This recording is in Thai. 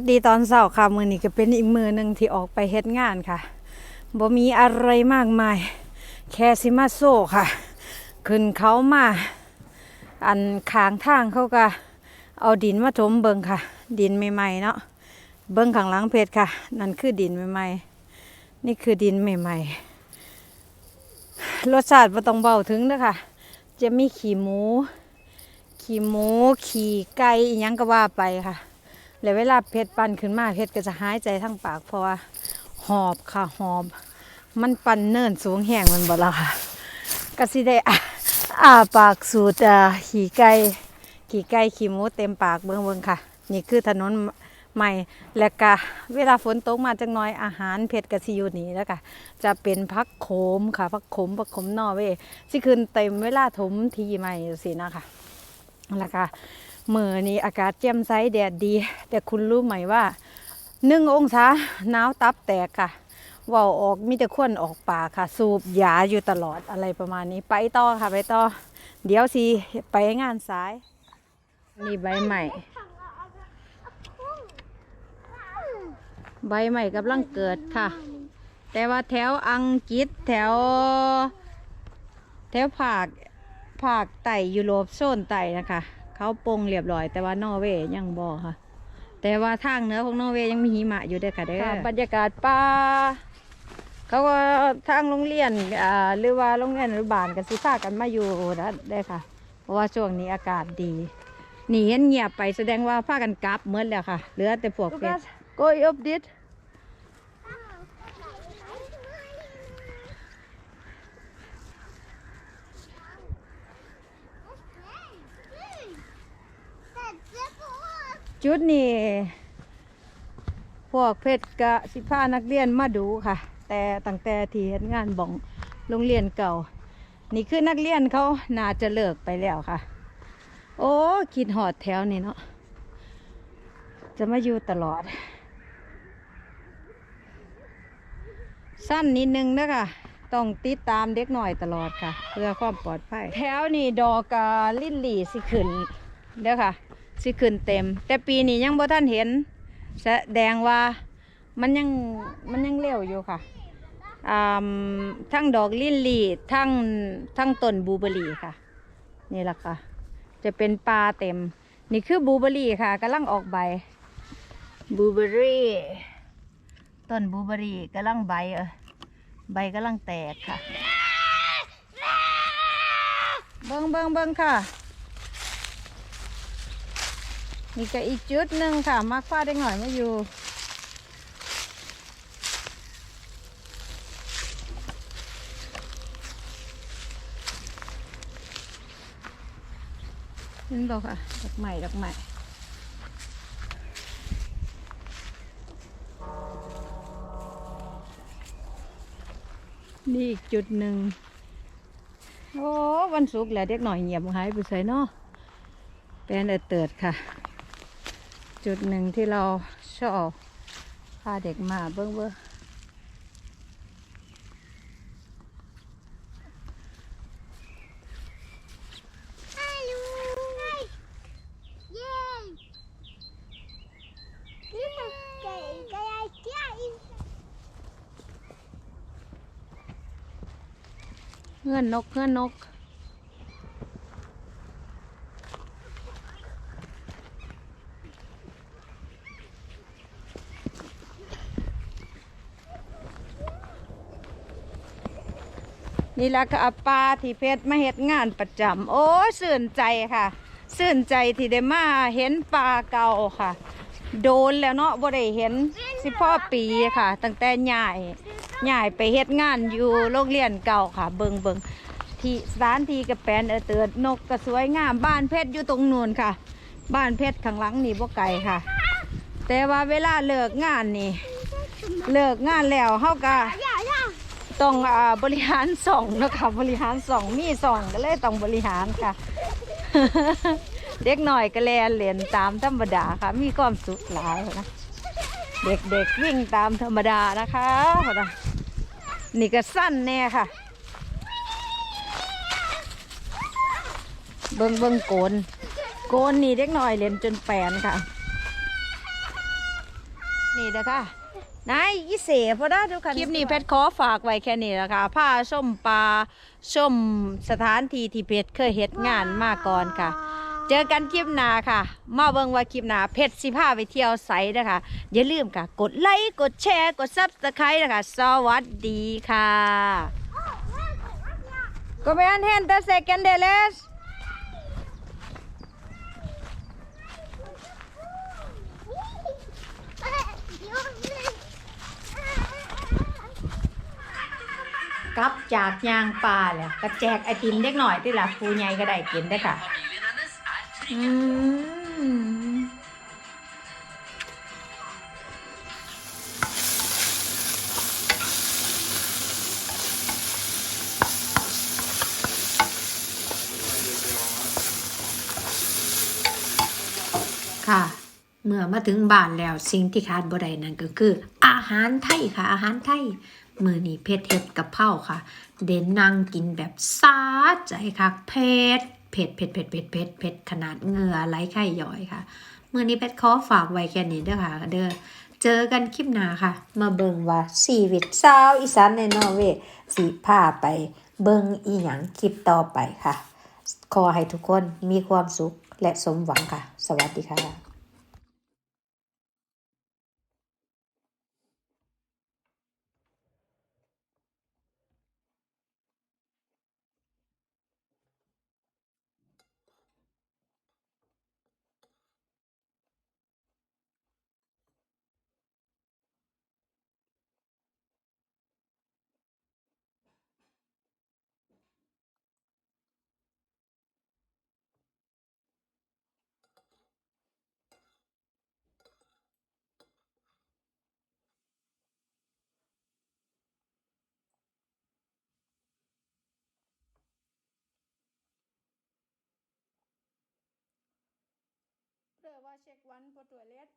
สดีตอนเช้าค่ะมือนี้ก็เป็นอีกมือหนึ่งที่ออกไปเฮ็ดงานค่ะบ่มีอะไรมากมาย แค่สิมาโซ่ค่ะ ขึ้นเขามา อันขางทางเขาก็เอาดินมาถมเบิงค่ะ ดินใหม่ๆเนาะเบิงข้างหลังเพชรค่ะ นั่นคือดินใหม่ๆ นี่คือดินใหม่ๆรสชาติบ่ต้องเบาถึงเด้อค่ะ จะมีขี้หมู ขี้หมู ขี่ไก่อิหยังก็ว่าไปค่ะ แล้วเวลาเพชรปั่นขึ้นมาเพชรก็จะหายใจทั้งปากเพราะว่าหอบค่ะหอบ มันปั่นเนินสูงแห้งมันบ่ละค่ะก็สิได้อาปากสูดขี่ไก่ขี่ไก่ขี่หมูเต็มปากเบิ่งเบิ่งค่ะ นี่คือถนนใหม่และก็เวลาฝนตกมาจังน้อยอาหารเพชรก็สิอยู่นี่แล้วก็จะเป็นพักโขมค่ะพักโขมพักโขมนอเวย์สิขึ้นเต็มเวลาถมทีใหม่สินะคะแล้วก็ มือนี้อากาศแจ่มใสแดดดี แต่คุณรู้ไหมว่าหนึ่งองศาหนาวตับแตกค่ะว่าออกมีแต่ควนออกปากค่ะ สูบยาอยู่ตลอดอะไรประมาณนี้ไปต่อค่ะไปต่อ เดี๋ยวสิไปงานสาย นี่ใบใหม่ใบใหม่กำลังเกิดค่ะ แต่ว่าแถวอังกฤษแถว แถวภาคภาคใต้ยุโรปโซนใต้นะคะ เขาปลงเรียบร้อย แต่ว่านอร์เวย์ยังบ่ค่ะ แต่ว่าทางเหนือของนอร์เวย์ยังมีหิมะอยู่เด้อค่ะเด้อบรรยากาศป่าเขาก็ทางโรงเรียนอ่าหรือว่าโรงเรียนอนุบาลกันสิพากันมาอยู่นะได้อค่ะ เพราะว่าช่วงนี้อากาศดีนี่เห็นเงียบไปแสดงว่าพากันกลับเมื่อแล้วค่ะเหลือแต่พวกเป็ด go up this จุดนี้พวกเพชรกะสิพานักเรียนมาดูค่ะ แต่ตั้งแต่ที่เฮ็ดงานบ่องโรงเรียนเก่า นี่คือนักเรียนเขาน่าจะเลิกไปแล้วค่ะ โอ้คิดหอดแถวนี่เนาะจะมาอยู่ตลอด สั้นนิดนึงนะคะต้องติดตามเด็กหน่อยตลอดค่ะ เพื่อความปลอดภัย แถวนี่ดอกกาลิ้นหลีสิขึ้นเด้อค่ะ สิขึ้นเต็ม แต่ปีนี้ยังบ่ท่านเห็น แสดงว่ามันยังมันยังเร็วอยู่ค่ะอ่าทั้งดอกลิ้นหลี่ทั้งทั้งต้นบลูเบอร์รี่ค่ะ นี่แหละค่ะ จะเป็นปลาเต็ม นี่คือบลูเบอร์รี่ค่ะกำลังออกใบบลูเบอร์รี่ต้นบลูเบอร์รี่กำลังใบเออใบกำลังแตกค่ะ เบิงเบิงเบิงค่ะ นี่ก็อีกจุดหนึ่งค่ะมากฟ้าได้หน่อยมาอยู่เห็นบอกค่ะดอกใหม่ดอกใหม่นี่อีกจุดหนึ่งโอ้ วันศุกร์แหละเด็กหน่อยเงียบหายไปใส่เนาะเป็นเอเติดค่ะ จุดหนึ่งที่เราชอบพาเด็กมาเบิ้งเบิ้งเพื่อนนกเพื่อนนก นี่แหละค่ะปลาที่เพชรมาเฮ็ดงานประจำโอ้สื่นใจค่ะ สื่นใจที่ได้มาเห็นปลาเก่าค่ะ โดนแล้วเนาะบ่ได้เห็นสิพ่อปีค่ะ ตั้งแต่ใหญ่ใหญ่ไปเฮ็ดงานอยู่โรงเรียนเก่าค่ะ เบิงเบิงที่สถานที่กระแปนเออเติดนกก็สวยงามบ้านเพชรอยู่ตรงนู้นค่ะ บ้านเพชรข้างหลังนี่บ่ไกลค่ะ แต่ว่าเวลาเลิกงานนี่ เลิกงานแล้วเฮาก็ ต้องอบริหารสองนะคะบริหารสองมีสองก็เลยต้องบริหารค่ะ เด็กหน่อยก็แลนเล่นตามธรรมดาค่ะ มีความสุขหลายนะเด็กๆวิ่งตามธรรมดานะคะนี่ก็สั้นแน่ค่ะ เบิงเบิงโกน โกนนี่เด็กหน่อยเล่นจนแปนค่ะ นี่นะคะ นายอีเสพอได้ทุกคันคลิปนี้เพชรขอฝากไว้แค่นี้นะคะผ้าชมปลาชมสถานที่ที่เพชรเคยเฮ็ดงานมาก่อนค่ะ เจอกันคลิปหน้าค่ะ มาเบิ่งว่าคลิปหน้าเพชรสิพาไปเที่ยวไสนะคะ อย่าลืมค่ะ กดไลค์กดแชร์กดซับสไครต์นะคะ สวัสดีค่ะก็ไม่อันเห็นแต่เซ กันเดเลสกลับจากยางปลาเลยก็แจกไอติมเด็กหน่อยที่ละครูใหญ่ก็ได้กินได้ค่ะ อืมค่ะเมื่อมาถึงบ้านแล้วสิ่งที่ขาดบ่ได้นั่นก็คือ อาหารไทยค่ะ อาหารไทยมือนี้เพชรเห็ดกับเผาค่ะ เด่นนั่งกินแบบซาใจค่ะเผ็ดเผ็ดเผ็ดเผ็ดเผ็ดเผ็ดเผ็ดขนาดเหงื่อไหลไข่ย่อยค่ะมือนี้เพชรขอฝากไว้แค่นี้เด้อค่ะเด้อเจอกันคลิปหน้าค่ะ มาเบิ่งว่าชีวิตสาวอีสานในนอร์เวย์สิพาไปเบิ่งอีหยังคลิปต่อไปค่ะ ขอให้ทุกคนมีความสุขและสมหวังค่ะ สวัสดีค่ะ check one for toilet.